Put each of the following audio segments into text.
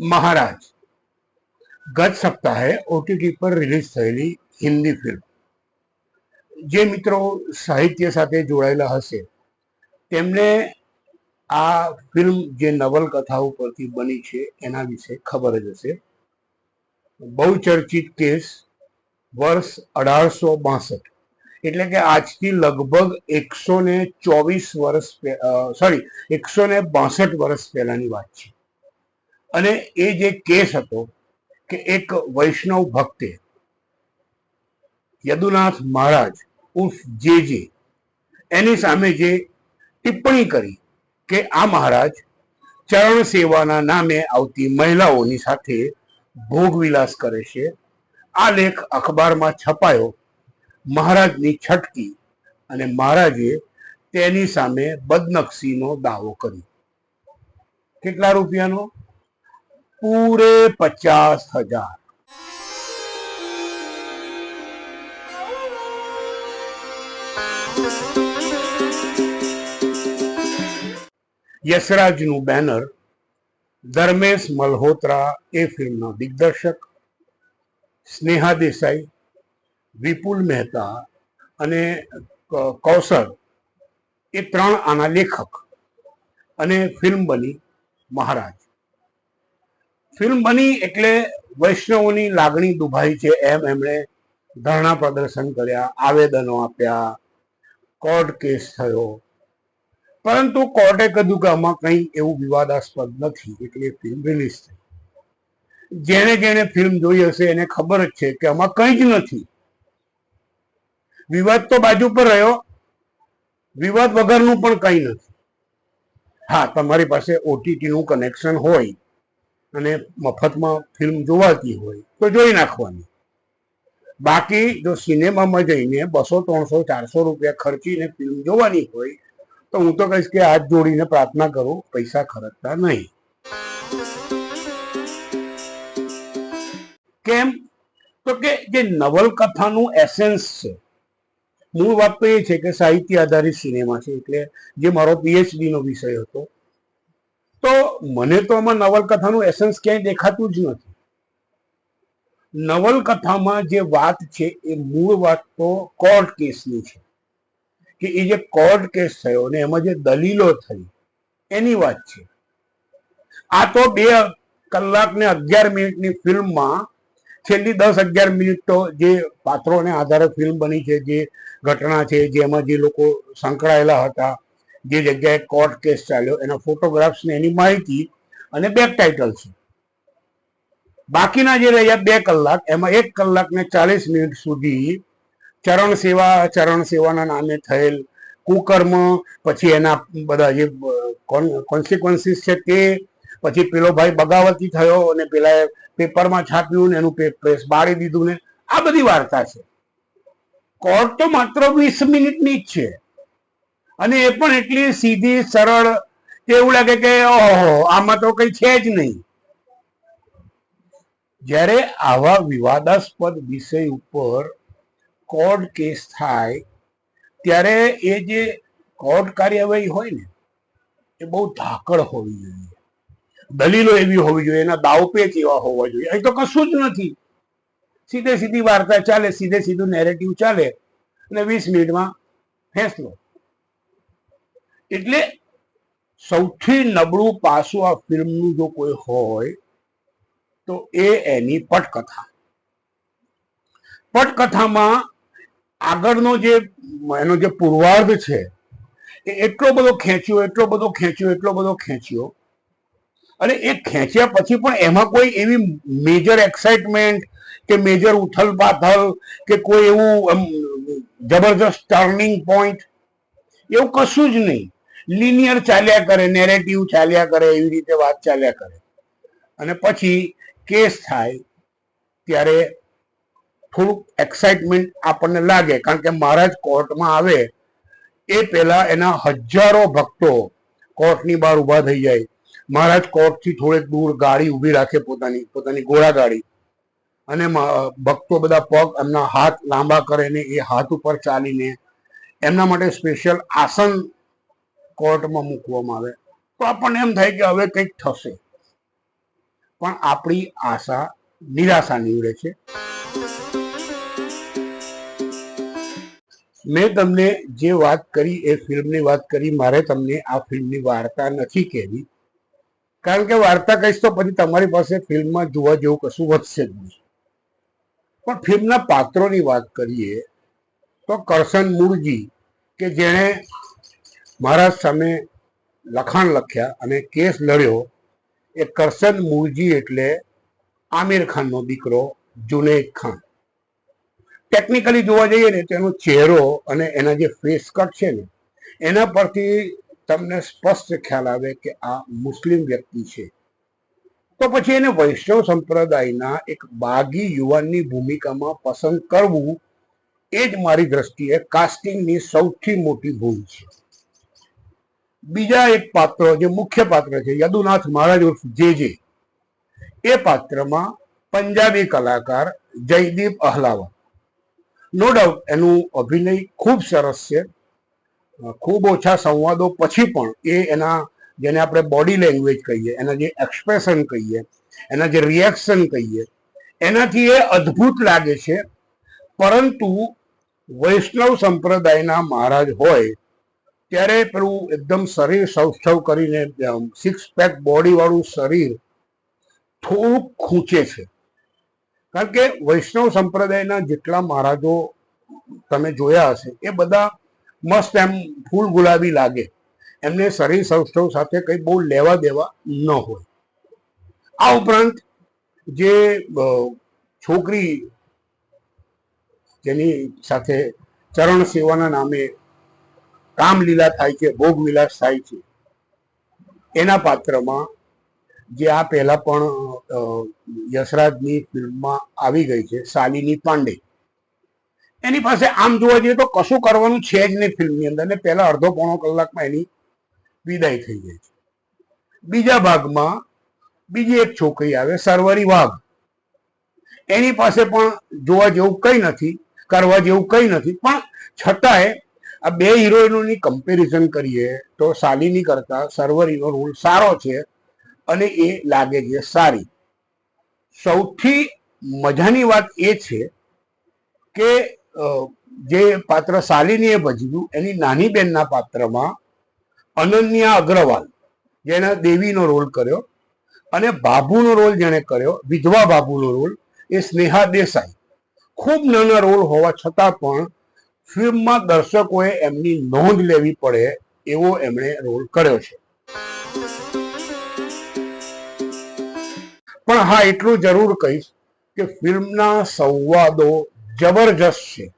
મહારાજ, ગત સપ્તાહે ઓટીટી પર રિલીઝ થયેલી હિન્દી ફિલ્મ જે મિત્રો સાહિત્ય સાથે જોડાયેલા હશે, તેમને આ ફિલ્મ જે નવલકથા ઉપરથી બની છે, એના વિશે ખબર જ હશે. બહુ ચર્ચિત કેસ વર્ષ અઢારસો બાસઠ. એટલે કે આજથી લગભગ એકસો ને ચોવીસ વર્ષ સોરી એકસો ને બાસઠ વર્ષ પહેલાની વાત છે. અને એ જે કેસ હતો કે એક વૈષ્ણવ ભક્તે યદુનાથ મહારાજ ઉર્ફ જે જે એની સામે જે ટિપ્પણી કરી કે આ મહારાજ ચરણ સેવાના નામે આવતી મહિલાઓની સાથે ભોગવિલાસ કરે છે. આ લેખ અખબારમાં છપાયો મહારાજની છટકી અને મહારાજે તેની સામે બદનક્ષીનો દાવો કર્યો. કેટલા રૂપિયાનો? પૂરે પચાસ હજાર. યશરાજનું બેનર ધર્મેશ મલ્હોત્રા એ ફિલ્મના દિગ્દર્શક, સ્નેહા દેસાઈ વિપુલ મહેતા અને કૌશલ, એ ત્રણ આના લેખક અને ફિલ્મ બની મહારાજ. ફિલ્મ બની એટલે વૈષ્ણવોની લાગણી દુભાઈ છે એમ એમણે ધરણા પ્રદર્શન કર્યા, આવેદનો આપ્યા, કોર્ટ કેસ થયો. પરંતુ કોર્ટે કીધું કે આમાં કંઈ એવું વિવાદાસ્પદ નથી, એટલે ફિલ્મ રિલીઝ થઈ. જેણે જેણે ફિલ્મ જોઈ હશે એને ખબર જ છે કે આમાં કંઈ જ નથી. વિવાદ તો બાજુ પર રહ્યો. વિવાદ વગરનું પણ કંઈ નથી. હા, તમારી પાસે ઓટીટીનું કનેક્શન હોય અને મફતમાં ફિલ્મ જોવાતી હોય તો જોઈ નાખવાની. બાકી જો સિનેમામાં જઈને બસો, ત્રણસો, ચારસો રૂપિયા ખર્ચીને ફિલ્મ જોવાની હોય તો હું તો કહીશ કે હાથ જોડીને પ્રાર્થના કરો, પૈસા ખર્ચતા નહીં. કેમ? તો કે જે નવલકથાનું એસેન્સ છે મૂળ વાત તો એ છે કે સાહિત્ય આધારિત સિનેમા છે, એટલે જે મારો પીએચડી નો વિષય હતો. તો મને તો આમાં નવલકથાનું એસન્સ ક્યાંય દેખાતું જ નથી. નવલકથામાં જે વાત છે એ મૂળ વાત તો કોર્ટ કેસની છે. કે એ જે કોર્ટ કેસ થયો ને એમાં જે દલીલો થઈ, એની વાત છે. આ તો બે કલાક ને અગિયાર મિનિટની ફિલ્મમાં છેલ્લી દસ અગિયાર મિનિટ તો જે પાત્રોને આધારે ફિલ્મ બની છે, જે ઘટના છે જેમાં જે લોકો સંકળાયેલા હતા, જે જગ્યાએ કોર્ટ કેસ ચાલ્યો, એના ફોટોગ્રાફ્સ ને એની માહિતી અને બેક ટાઇટલ છે. બાકીના જે રહ્યા બે કલાક, એમાં એક કલાક ને ચાલીસ મિનિટ સુધી ચરણ સેવા, ચરણ સેવાના નામે થયેલ કુકર્મ, પછી એના બધા જે કોન્સિક્વન્સીસ છે તે પછી પેલો ભાઈ બગાવતી થયો અને પેલા પેપરમાં છાપ્યું ને એનું પ્રેસ બાળી દીધું ને, આ બધી વાર્તા છે. કોર્ટ તો માત્ર વીસ મિનિટની જ છે. અને એ પણ એટલી સીધી, સરળ, એવું લાગે કે ઓહો, આમાં તો કઈ છે જ નહીં. જ્યારે આવા વિવાદાસ્પદ વિષય ઉપર કોર્ટ કેસ થાય, ત્યારે એ જે કોર્ટ કાર્યવાહી હોય ને, એ બહુ ધાકડ હોવી જોઈએ. દલીલો એવી હોવી જોઈએ, એના દાવપેચ એવા હોવા જોઈએ. અહીં તો કશું જ નથી. સીધે સીધી વાર્તા ચાલે, સીધે સીધું નેરેટિવ ચાલે. અને વીસ મિનિટમાં ફેંસલો. એટલે સૌથી નબળું પાસું આ ફિલ્મનું જો કોઈ હોય, તો એ એની પટકથા. પટકથામાં આગળનો જે, એનો જે પૂર્વાર્ધ છે, એ એટલો બધો ખેંચ્યો, એટલો બધો ખેંચ્યો, એટલો બધો ખેંચ્યો અને એ ખેંચ્યા પછી પણ એમાં કોઈ એવી મેજર એક્સાઇટમેન્ટ કે મેજર ઉથલ પાથલ કે કોઈ એવું જબરજસ્ત ટર્નિંગ પોઈન્ટ એવું કશું જ નહીં. લિનિયર ચાલ્યા કરે નેરેટિવ ચાલ્યા કરે, એવી રીતે વાત ચાલ્યા કરે. અને પછી કેસ થાય ત્યારે થોડુંક એક્સાઇટમેન્ટ આપણને લાગે. કારણ કે મહારાજ કોર્ટમાં આવે, એ પહેલા એના હજારો ભક્તો કોર્ટની બહાર ઊભા થઈ જાય. મહારાજ કોર્ટથી થોડેક દૂર ગાડી ઊભી રાખે પોતાની પોતાની ઘોડા ગાડી. અને ભક્તો બધા પગ એમના હાથ લાંબા કરે ને એ હાથ ઉપર ચાલીને એમના માટે સ્પેશિયલ આસન કોર્ટમાં મૂકવામાં આવે. તો આપણને એમ થાય કે હવે કંઈક થશે. પણ આપણી આશા નિરાશા નીવડે છે. મેં તમને જે વાત કરી એ ફિલ્મની વાત કરી, મારે તમને આ ફિલ્મની વાર્તા નથી કહેવી. કારણ કે વાર્તા કહીશ તો પછી તમારી પાસે ફિલ્મમાં જોવા જેવું કશું વધશે જ નહીં. પણ ફિલ્મના પાત્રોની વાત કરીએ તો કરશન મૂળજી કે જેણે મહારાજ સામે લખાણ લખ્યા અને કેસ લડ્યો એ કરશન મૂળજી એટલે આમિર ખાનનો દીકરો જુનેદ ખાન. ટેકનિકલી જોવા જઈએ ને તેનો ચહેરો અને એના જે ફેસ કટ છે ને, એના પરથી તમને સ્પષ્ટ ખ્યાલ આવે કે આ મુસ્લિમ વ્યક્તિ છે. તો પછી એને વૈષ્ણવ સંપ્રદાયના એક બાગી યુવાનની ભૂમિકામાં પસંદ કરવું એ જ મારી દ્રષ્ટિએ કાસ્ટિંગની સૌથી મોટી ભૂલ છે. બીજા એક પાત્ર જે મુખ્ય પાત્ર છે, યદુનાથ મહારાજ ઉર્ફ જે જે, એ પાત્રમાં પંજાબી કલાકાર જયદીપ અહલાવત નો ડાઉટ એનું અભિનય ખૂબ સરસ છે. ખૂબ ઓછા સંવાદો પછી પણ એ એના જેને આપણે બોડી લેંગ્વેજ કહીએ, એના જે એક્સપ્રેશન કહીએ, એના જે રિએક્શન કહીએ, એનાથી એ અદ્ભુત લાગે છે. પરંતુ વૈષ્ણવ સંપ્રદાયના મહારાજ હોય, ત્યારે પેલું એકદમ શરીર સૌષ્ઠવ કરીને સિક્સ પેક બોડીવાળું શરીર થોડુંક ખૂંચે છે. કારણ કે વૈષ્ણવ સંપ્રદાયના જેટલા મહારાજો તમે જોયા હશે, એ બધા મસ્ત એમ ફૂલ ગુલાબી લાગે. એમને શરીર સૌષ્ઠવ સાથે કંઈ બહુ લેવા દેવા ન હોય. આ ઉપરાંત જે છોકરી જેની સાથે ચરણ સેવાના નામે કામલીલા થાય છે, ભોગ વિલાસ થાય છે, એના પાત્રમાં જે આ પહેલા પણ યશરાજની ફિલ્મમાં આવી ગઈ છે, શાલિની પાંડે. એની પાસે આમ જોવા જઈએ તો કશું કરવાનું છે જ નહીં ફિલ્મની અંદર. ને પહેલા અડધો પોણો કલાકમાં એની વિદાય થઈ જાય છે. બીજા ભાગમાં બીજી એક છોકરી આવે, સરવરી વાઘ. એની પાસે પણ જોવા જેવું કંઈ નથી, કરવા જેવું કંઈ નથી. પણ છતાંય આ બે હિરોઈનોની કમ્પેરિઝન કરીએ તો શાલિની કરતા સરવરીનો રોલ સારો છે અને એ લાગે છે સારી. સૌથી મજાની વાત એ છે કે જે પાત્ર શાલિનીએ ભજવ્યું, એની નાની બેનના પાત્રમાં અનન્યા અગ્રવાલ, જેણે દેવીનો રોલ કર્યો અને બાબુનો રોલ જેણે કર્યો, વિધવા બાબુનો રોલ, એ સ્નેહા દેસાઈ. ખૂબ નાના રોલ હોવા છતાં પણ ફિલ્મમાં દર્શકોએ એમની નોંધ લેવી પડે એવો એમણે રોલ કર્યો છે. પણ હા, એટલું જરૂર કહીશ કે ફિલ્મના સંવાદો જબરજસ્ત છે.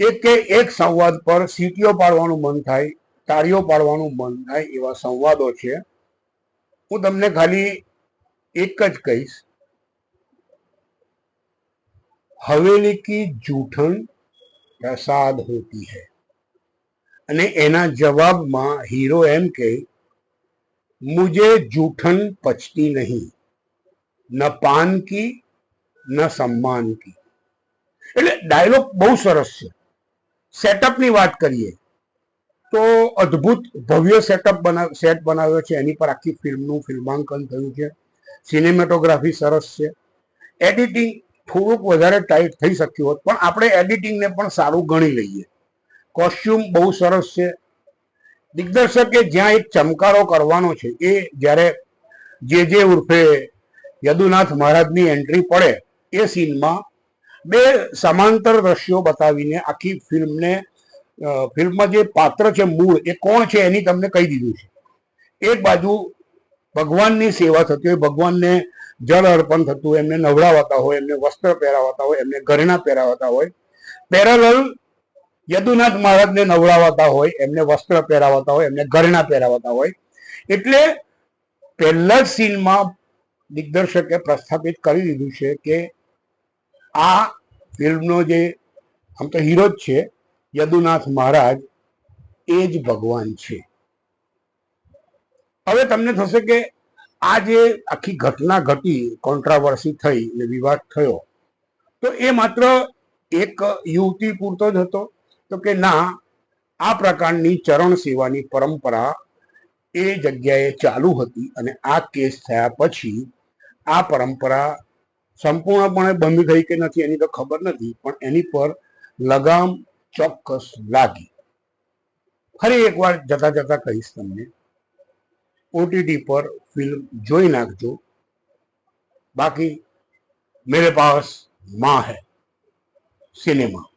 એક કે એક સંવાદ પર સીટીઓ પાડવાનું મન થાય, તાળીઓ પાડવાનું મન થાય એવા સંવાદો છે. હું તમને ખાલી એક જ કહીશ. હવેલી કી જૂઠણ પ્રસાદ હોતી હૈ. અને એના જવાબમાં હીરો એમ કે મુજે જૂઠન પચતી નહીં. ન પાન કી, ન સમ્માન કી. એટલે ડાયલોગ બહુ સરસ છે. સેટઅપની વાત કરીએ, તો અદ્ભુત ભવ્ય સેટઅપ બનાવ સેટ બનાવ્યો છે. એની પર આખી ફિલ્મનું ફિલ્માંકન થયું છે. સિનેમેટોગ્રાફી સરસ છે. એડિટિંગ થોડુંક વધારે ટાઈટ થઈ શક્યું હોત, પણ આપણે એડિટિંગને પણ સારું ગણી લઈએ. કોસ્ચ્યુમ બહુ સરસ છે. દિગ્દર્શકે જ્યાં એક ચમકારો કરવાનો છે, એ જ્યારે જે જે ઉર્ફે યદુનાથ મહારાજની એન્ટ્રી પડે, એ સીનમાં બે સમાંતર દ્રશ્યો બતાવીને આખી ફિલ્મને ફિલ્મમાં જે પાત્ર છે, મૂળ, એ કોણ છે એની તમને કહી દીધું છે. એક બાજુ ભગવાનની સેવા થતી હોય, ભગવાનને જળ અર્પણ થતું એમને નવડાવતા હોય, એમને વસ્ત્ર પહેરાવતા હોય, એમને ઘરેણા પહેરાવતા હોય. પેરેલલ યદુનાથ મહારાજને નવડાવતા હોય, એમને વસ્ત્ર પહેરાવતા હોય, એમને ઘરેણા પહેરાવતા હોય. એટલે પહેલા જ સીનમાં દિગ્દર્શકે પ્રસ્થાપિત કરી દીધું છે કે આ ફિલ્મનો જે આમ તો હીરો જ છે, યદુનાથ મહારાજ, એ જ ભગવાન છે. હવે તમને થશે કે આ જે આખી ઘટના ઘટી કોન્ટ્રાવર્સી થઈ ને વિવાદ થયો, તો એ માત્ર એક યુવતી પૂરતો જ હતો. તો કે ના, આ પ્રકારની ચરણ સેવાની પરંપરા એ જગ્યાએ ચાલુ હતી અને આ કેસ થયા પછી આ પરંપરા સંપૂર્ણપણે બંધ થઈ કે નથી એની તો ખબર નથી, પણ એની પર લગામ ચોક્કસ લાગી. ફરી એકવાર જતા જતા કહીશ તમને ઓટીટી પર ફિલ્મ જોઈ નાખજો. બાકી, મેરે પાસમાં હૈ સિનેમા